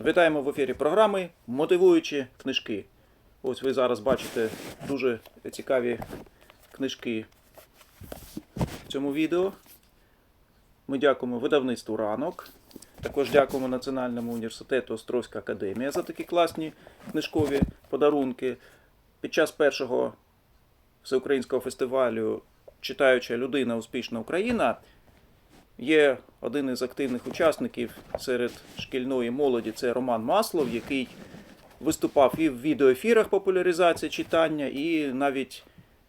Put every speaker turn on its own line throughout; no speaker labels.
Вітаємо в ефірі програми Мотивуючі книжки. Ось ви зараз бачите дуже цікаві книжки в цьому відео. Ми дякуємо видавництву ранок. Також дякуємо Національному університету Острозька академія за такі класні книжкові подарунки. Під час першого всеукраїнського фестивалю Читаюча людина успішна Україна є один із активних учасників серед шкільної молоді. Це Роман Маслов, який виступав і в відеоефірах популяризації читання, і навіть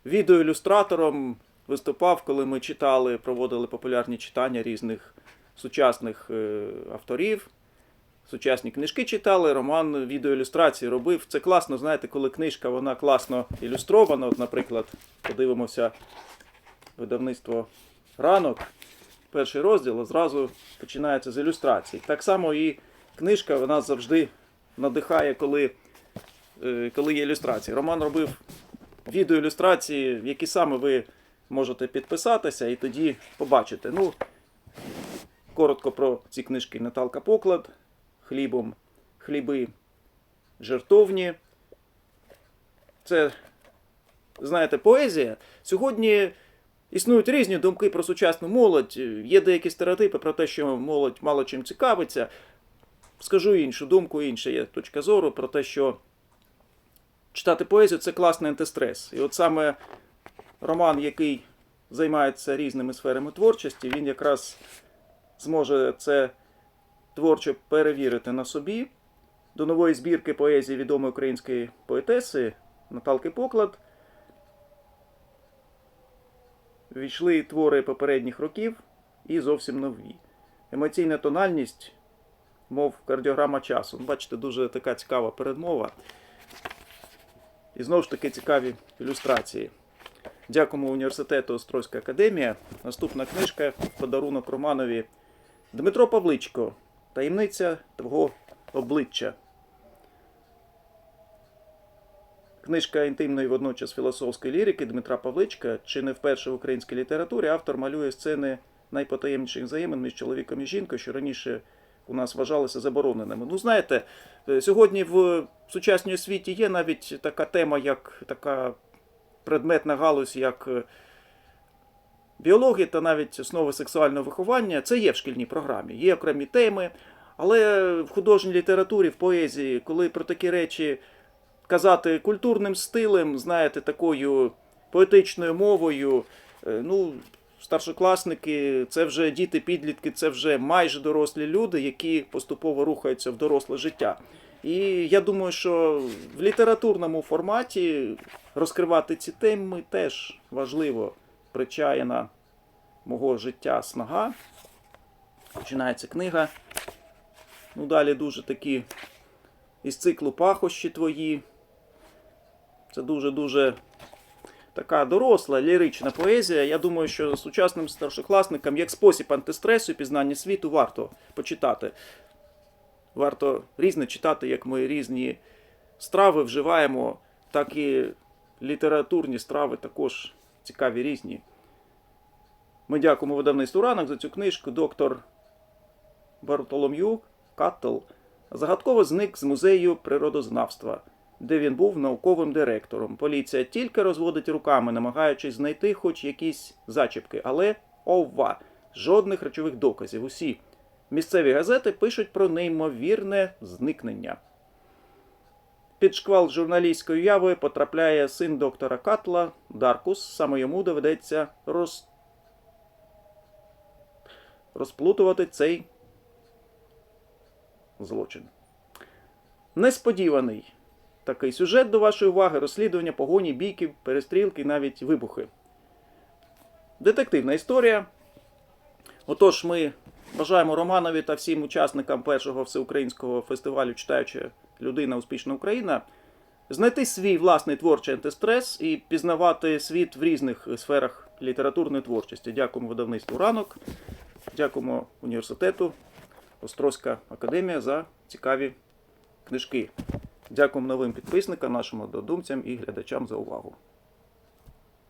відеоілюстратором виступав, коли ми читали, проводили популярні читання різних сучасних е, авторів. Сучасні книжки читали, Роман відеоілюстрації робив. Це класно, знаєте, коли книжка вона класно ілюстрована. От, наприклад, подивимося видавництво ранок. Перший розділ зразу починається з ілюстрацій. Так само і книжка вона завжди надихає, коли, е, коли є ілюстрації. Роман робив відеоілюстрації, які саме ви можете підписатися і тоді побачите. Ну, коротко про ці книжки. Наталка Поклад, хлібом, хліби жертовні. Це, знаєте, поезія. Сьогодні існують різні думки про сучасну молодь. Є деякі стереотипи про те, що молодь мало чим цікавиться. Скажу іншу думку, інша є точка зору про те, що читати поезію це класний антистрес. І от саме роман, який займається різними сферами творчості, він якраз зможе це творчо перевірити на собі. До нової збірки поезії відомої української поетеси Наталки Поклад війшли твори попередніх років і зовсім нові. Емоційна тональність, мов кардіограма часу. Ну, Бачите, дуже така цікава передмова. І знову ж таки цікаві ілюстрації. Дякуємо університету Острозька академія. Наступна книжка подарунок Романові Дмитро Павличко. Таємниця твого обличчя. Книжка інтимної водночас філософської лірики Дмитра Павличка, чи не вперше в українській літературі, автор малює сцени найпотаємніших взаємин між чоловіком і жінкою, що раніше у нас вважалися забороненими. Ну, знаєте, е, сьогодні в сучасній світі є навіть така тема, як така предметна галузь, як е, біологія та навіть основи сексуального виховання. Це є в шкільній програмі, є окремі теми. Але в художній літературі, в поезії, коли про такі речі казати культурним стилем, знаєте, такою поетичною мовою. е, Ну, старшокласники, це вже діти-підлітки, це вже майже дорослі люди, які поступово рухаються в доросле життя. І я думаю, що в літературному форматі розкривати ці теми теж важливо. Причаяна мого життя снага. Починається книга. Ну, далі дуже такі із циклу пахощі твої. Це дуже-дуже така доросла лірична поезія. Я думаю, що сучасним старшокласникам як спосіб антистресу і пізнання світу варто почитати. Варто різне читати, як ми різні страви вживаємо, так і літературні страви також цікаві різні. Ми дякуємо видавництву ранок за цю книжку. Доктор Бартолом'ю Каттл загадково зник з музею природознавства, де він був науковим директором. Поліція тільки розводить руками, намагаючись знайти хоч якісь зачіпки, але ова, жодних речових доказів. Усі місцеві газети пишуть про неймовірне зникнення. Під шквал журналістської яви потрапляє син доктора Катла Даркус. Саме йому доведеться роз... розплутувати цей злочин. Несподіваний такий сюжет до вашої уваги, розслідування, погоні, бійки, перестрілки, навіть вибухи. Детективна історія. Отож, ми бажаємо Романові та всім учасникам першого всеукраїнського фестивалю Читаюча людина успішна Україна знайти свій власний творчий антистрес і пізнавати світ в різних сферах літературної творчості. Дякуємо видавництву ранок, дякуємо університету. Острозька академія за цікаві книжки. Дякуємо новим підписникам, нашим однодумцям і глядачам за увагу.